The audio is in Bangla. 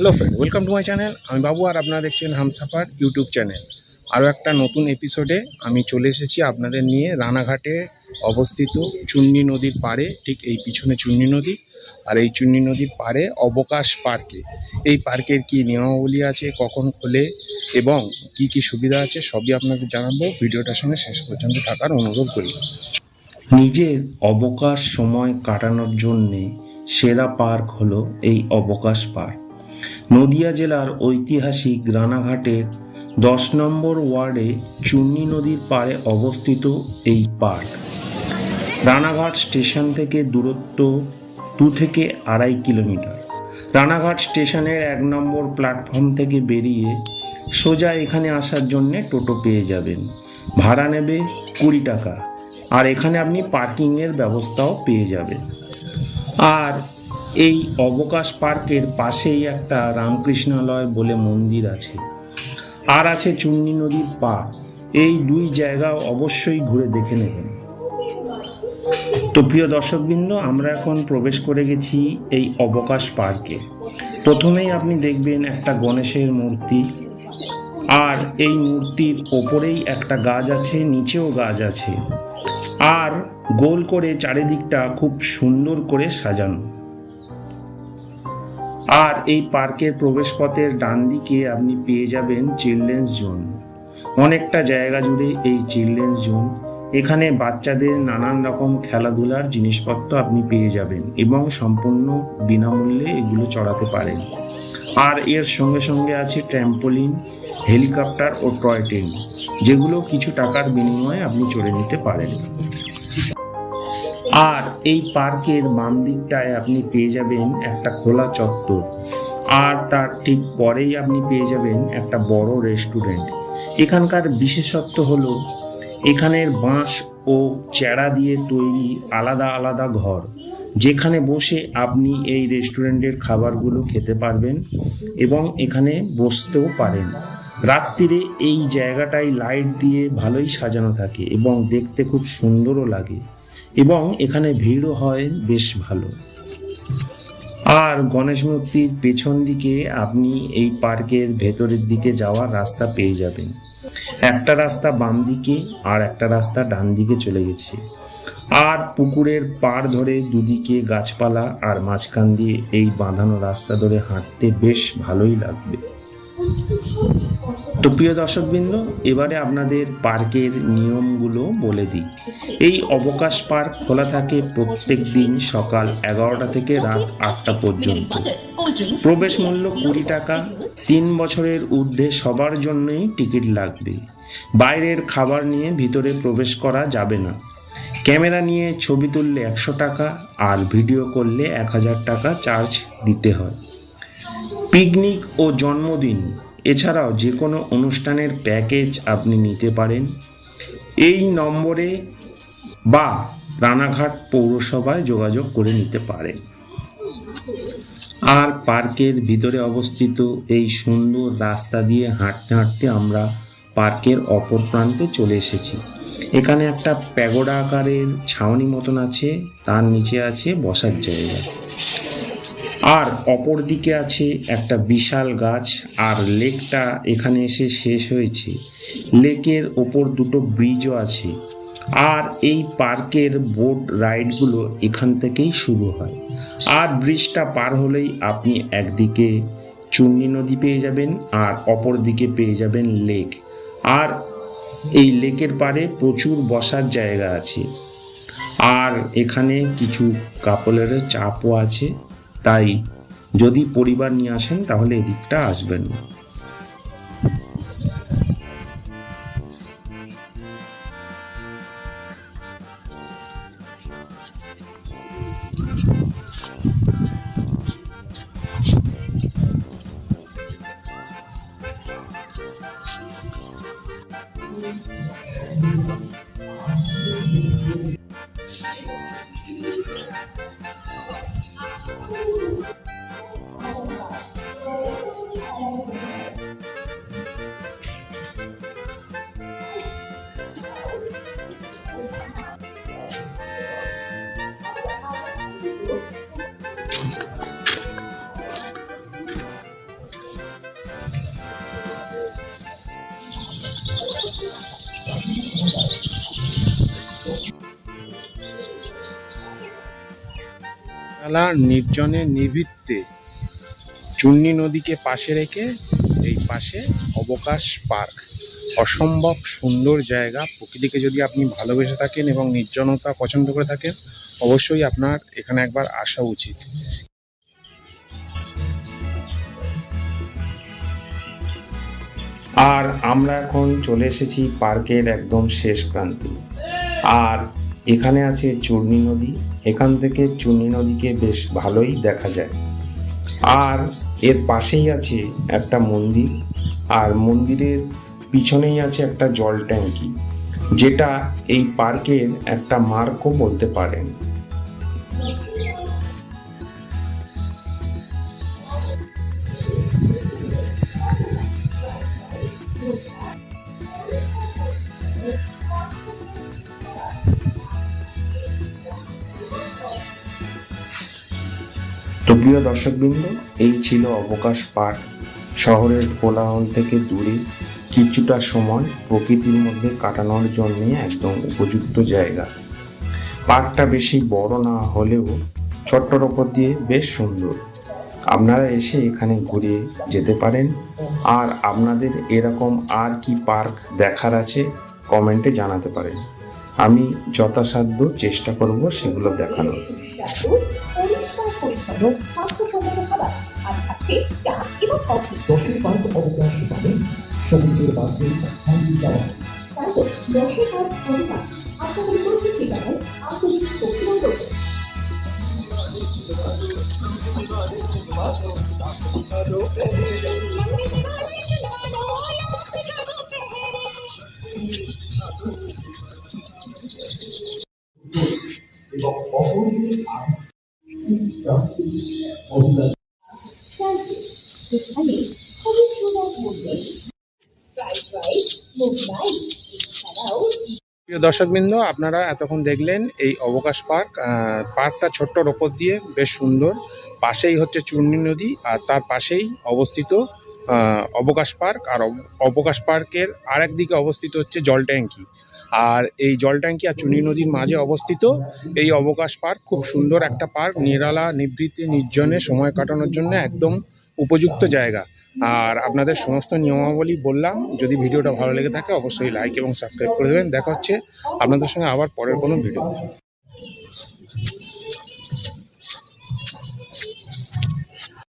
Hello friend welcome to my channel আমি বাবু আর আপনারা দেখছেন হামসাফার ইউটিউব চ্যানেল আরও একটা নতুন এপিসোডে আমি চলে এসেছি আপনাদের নিয়ে রানাঘাটে অবস্থিত চুন্নি নদীর পাড়ে, ঠিক এই পিছনে চুন্নি নদী। আর এই চুন্নি নদীর পাড়ে অবকাশ পার্কে। এই পার্কের কি নিয়মাবলী আছে, কখন খোলে এবং কি কি সুবিধা আছে, সবই আপনাদের জানাব। ভিডিওটার সঙ্গে শেষ পর্যন্ত থাকার অনুরোধ করি। নিজের অবকাশ সময় কাটানোর জন্যে সেরা পার্ক হলো এই অবকাশ পার্ক। নদিয়া জেলার ঐতিহাসিক রানাঘাটের দশ নম্বর ওয়ার্ডে চুন্নি নদীর পাড়ে অবস্থিত এই পার্ক। রানাঘাট স্টেশন থেকে দূরত্ব দু থেকে আড়াই কিলোমিটার। রানাঘাট স্টেশনের এক নম্বর প্ল্যাটফর্ম থেকে বেরিয়ে সোজা এখানে আসার জন্যে টোটো পেয়ে যাবেন। ভাড়া নেবে কুড়ি টাকা। আর এখানে আপনি পার্কিংয়ের ব্যবস্থাও পেয়ে যাবেন। আর এই অবকাশ পার্কের পাশেই একটা রামকৃষ্ণালয় বলে মন্দির আছে। আর আছে চুন্নি নদীর পাড়। এই দুই জায়গা অবশ্যই ঘুরে দেখে নেবেন। তো প্রিয় দর্শকবৃন্দ, আমরা এখন প্রবেশ করে গেছি এই অবকাশ পার্কে। প্রথমেই আপনি দেখবেন একটা গণেশের মূর্তি। আর এই মূর্তির ওপরেই একটা গাছ আছে, নিচেও গাছ আছে। আর গোল করে চারিদিকটা খুব সুন্দর করে সাজানো। আর এই পার্কের প্রবেশপথের ডান দিকে আপনি পেয়ে যাবেন চিলড্রেন্স জোন। অনেকটা জায়গা জুড়ে এই চিলড্রেন্স জোন। এখানে বাচ্চাদের নানান রকম খেলাধুলার জিনিসপত্র আপনি পেয়ে যাবেন এবং সম্পূর্ণ বিনামূল্যে এগুলো চড়াতে পারেন। আর এর সঙ্গে সঙ্গে আছে ট্র্যাম্পোলিন, হেলিকপ্টার ও টয় ট্রেন, যেগুলো কিছু টাকার বিনিময়ে আপনি চড়ে নিতে পারেন। আর এই পার্কের বাম দিকটায় আপনি পেয়ে যাবেন একটা খোলা চত্বর। আর তার ঠিক পরেই আপনি পেয়ে যাবেন একটা বড় রেস্টুরেন্ট। এখানকার বিশেষত্ব হলো, এখানের বাঁশ ও চেড়া দিয়ে তৈরি আলাদা আলাদা ঘর। যেখানে বসে আপনি এই রেস্টুরেন্টের খাবারগুলো খেতে পারবেন এবং এখানে বসতেও পারেন। রাত্রিরে এই জায়গাটায় লাইট দিয়ে ভালোই সাজানো থাকে এবং দেখতে খুব সুন্দরও লাগে। এবং এখানে ভিড়ও হয় বেশ ভালো। আর গণেশ মূর্তির পেছন দিকে আপনি এই পার্কের ভেতরের দিকে যাওয়ার রাস্তা পেয়ে যাবেন। একটা রাস্তা বাম দিকে আর একটা রাস্তা ডান দিকে চলে গেছে। আর পুকুরের পাড় ধরে দুদিকে গাছপালা আর মাঝখান দিয়ে এই বাঁধানো রাস্তা ধরে হাঁটতে বেশ ভালোই লাগবে। তো প্রিয় দর্শকবৃন্দ, এবারে আপনাদের পার্কের নিয়মগুলো বলে দিই। এই অবকাশ পার্ক খোলা থাকে প্রত্যেক দিন সকাল এগারোটা থেকে রাত আটটা পর্যন্ত। প্রবেশ মূল্য কুড়ি টাকা। তিন বছরের ঊর্ধ্বে সবার জন্যই টিকিট লাগবে। বাইরের খাবার নিয়ে ভিতরে প্রবেশ করা যাবে না। ক্যামেরা নিয়ে ছবি তুললে একশো টাকা আর ভিডিও করলে এক হাজার টাকা চার্জ দিতে হয়। পিকনিক ও জন্মদিন এছাড়াও যে কোনো অনুষ্ঠানের প্যাকেজ আপনি নিতে পারেন। এই নম্বরে বা রানাঘাট পৌরসভায় যোগাযোগ করে নিতে পারেন। আর পার্কের ভিতরে অবস্থিত এই সুন্দর রাস্তা দিয়ে হাঁটতে হাঁটতে আমরা পার্কের অপর প্রান্তে চলে এসেছি। এখানে একটা প্যাগোডা আকারের ছাউনি মতন আছে, তার নিচে আছে বসার জায়গা। আর অপর দিকে আছে একটা বিশাল গাছ, আর লেকটা এখানে এসে শেষ হয়েছে। লেকের ওপর দুটো ব্রিজও আছে। আর এই পার্কের বোট রাইডগুলো এখান থেকেই শুরু হয়। আর ব্রিজটা পার হলেই আপনি একদিকে চুন্নি নদী পেয়ে যাবেন, আর অপর দিকে পেয়ে যাবেন লেক। আর এই লেকের পাড়ে প্রচুর বসার জায়গা আছে। আর এখানে কিছু কাপলের চাপও আছে। তাই যদি পরিবার নিয়ে আসেন তাহলে এদিকটা আসবেন। না মেলা নির্জনে নিবৃত্তে চুন্নি নদীকে পাশে রেখে এই পাশে অবকাশ পার্ক। অসম্ভব সুন্দর জায়গা। প্রকৃতিকে যদি আপনি ভালোবেসে থাকেন এবং নির্জনতা পছন্দ করে থাকেন, অবশ্যই আপনার এখানে একবার আসা উচিত। আর আমরা এখন চলে এসেছি পার্কের একদম শেষ প্রান্তে। আর এখানে আছে চূর্ণী নদী। এখান থেকে চূর্ণী নদীকে বেশ ভালোই দেখা যায়। আর এর পাশেই আছে একটা মন্দির। আর মন্দিরের পিছনেই আছে একটা জল ট্যাঙ্কি, যেটা এই পার্কের একটা মার্কও বলতে পারেন। তো প্রিয় দর্শকবৃন্দ, এই ছিল অবকাশ পার্ক শহরের কোলাহল থেকে দূরে কিছুটা সময় প্রকৃতির মধ্যে কাটানোর জন্য একদম উপযুক্ত জায়গা। পার্কটা বেশি বড় না হলেও ছোট্টর ওপর দিয়ে বেশ সুন্দর। আপনারা এসে এখানে ঘুরে যেতে পারেন। আর আপনাদের এরকম আর কি পার্ক দেখার আছে কমেন্টে জানাতে পারেন। আমি যথাসাধ্য চেষ্টা করব সেগুলো দেখানোর। পরিচ্ছন্ন স্বাস্থ্যসম্মত খাবার আর থাকছে চা এবং কফি। দশের পার্ক অবকাশ পাবেন সমুদ্রের পাশে শান্তি দেওয়া তারপর দশের পর পরিবার আপনাদের প্রত্যেক ঠিকানায় আন্তরিক অভিনন্দন এবং শান্তি প্রিয় দর্শকবৃন্দ, আপনারা এতক্ষণ দেখলেন এই অবকাশ পার্ক। পার্কটা ছোট্টর ওপর দিয়ে বেশ সুন্দর। পাশেই হচ্ছে চূর্ণী নদী আর তার পাশেই অবস্থিত অবকাশ পার্ক। আর অব- অবকাশ পার্কের আরেক দিকে অবস্থিত হচ্ছে জল ট্যাঙ্কি। আর এই জল ট্যাঙ্কি আর চুনি নদীর মাঝে অবস্থিত এই অবকাশ পার্ক খুব সুন্দর একটা পার্ক, নিরালা নিবৃত্তি নির্জনে সময় কাটানোর জন্য একদম উপযুক্ত জায়গা। আর আপনাদের সমস্ত নিয়মাবলী বললাম, যদি ভিডিওটা ভালো লেগে থাকে অবশ্যই লাইক এবং সাবস্ক্রাইব করে দেবেন। দেখা হচ্ছে আপনাদের সঙ্গে আবার পরের কোনো ভিডিও